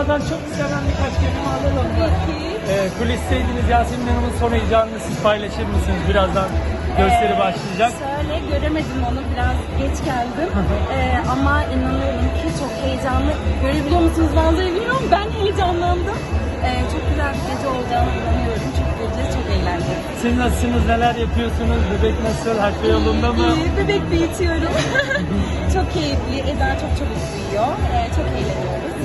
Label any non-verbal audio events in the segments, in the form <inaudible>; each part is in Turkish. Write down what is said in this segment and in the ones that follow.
uzatmadan çok istemem birkaç kelime alalım mı? Ee, kulisseydiniz Yasemin Hanım'ın son heyecanını siz paylaşır mısınız? Birazdan gösteri Ee, başlayacak. Şöyle göremedim onu biraz geç geldim <laughs> Ee, ama inanıyorum ki çok heyecanlı. Görebiliyor musunuz manzarayı bilmiyorum ben heyecanlandım. Ee, çok güzel bir gece olacağına inanıyorum. Çok gece çok eğlenceli. Siz nasılsınız? Neler yapıyorsunuz? Bebek nasıl? Şey yolunda mı? İyi, bebek büyütüyorum. <laughs> <laughs> çok keyifli. Eda çok çabuk büyüyor. Ee, çok eğleniyoruz.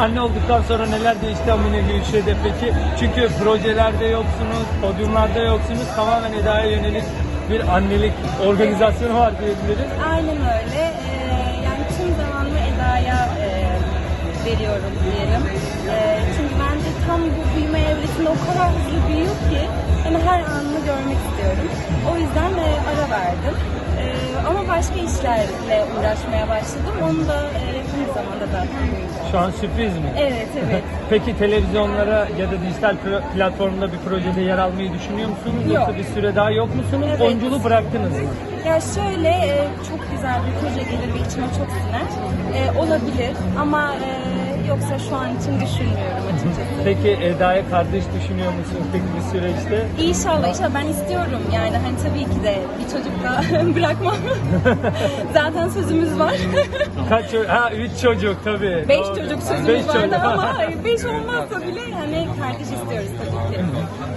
Anne olduktan sonra neler değişti Amine Gülşehir'de peki? Çünkü projelerde yoksunuz, podyumlarda yoksunuz. Tamamen Eda'ya yönelik bir annelik organizasyonu var diyebiliriz. Aynen öyle. Ee, yani tüm zamanımı Eda'ya e, veriyorum diyelim. Ee, çünkü bence tam bu büyüme evresinde o kadar hızlı büyüyor ki yani her anını görmek istiyorum. O yüzden e, ara verdim. Ee, ama başka işlerle uğraşmaya başladım. Onu da e, yakın zamanda zaten. Şu an sürpriz mi? Evet, <laughs> evet. Peki televizyonlara ya da dijital pl- platformda bir projede yer almayı düşünüyor musunuz? Yoksa Yok. bir süre daha yok musunuz? Evet. Oyunculuğu bıraktınız mı? Ya şöyle e, çok güzel bir proje gelir ve içime çok siner. E, olabilir ama e, yoksa şu an için düşünmüyorum açıkçası. Peki Eda'ya kardeş düşünüyor musunuz <laughs> peki bir süreçte? İnşallah inşallah ben istiyorum yani hani tabii ki de bir çocuk da <laughs> bırakmam. Zaten sözümüz var. Kaç çocuk? Ha üç çocuk tabii. beş Doğru. Çocuk sözümüz Beş vardı çocuk. ama hayır, beş olmazsa bile hani kardeş istiyoruz tabii ki.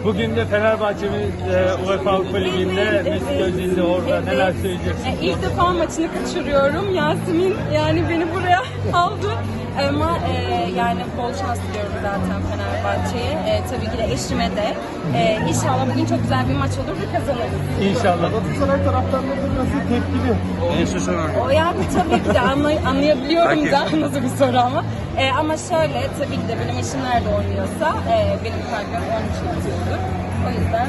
Bugün de Fenerbahçe'miz e, UEFA Avrupa Ligi'nde Evet, Mesut evet. Özil'de orada Evet. neler söyleyeceksiniz? E, ilk defa maçını kaçırıyorum. Yasemin yani beni buraya <laughs> aldı. Ama e, yani bol şans diliyorum zaten Fenerbahçe'ye. E, tabii ki de eşime de. E, inşallah bugün çok güzel bir maç olur ve kazanırız. İnşallah. Galatasaray taraftarları nasıl tepkili? O yani tabii ki de anlay- anlayabiliyorum da nasıl bir soru ama. E, ama şöyle tabii ki de benim eşim nerede oynuyorsa e, benim kalbim onun için atıyordur. O yüzden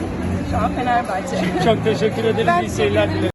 şu an Fenerbahçe. Çok teşekkür ederiz. Ben İyi seyirler dilerim.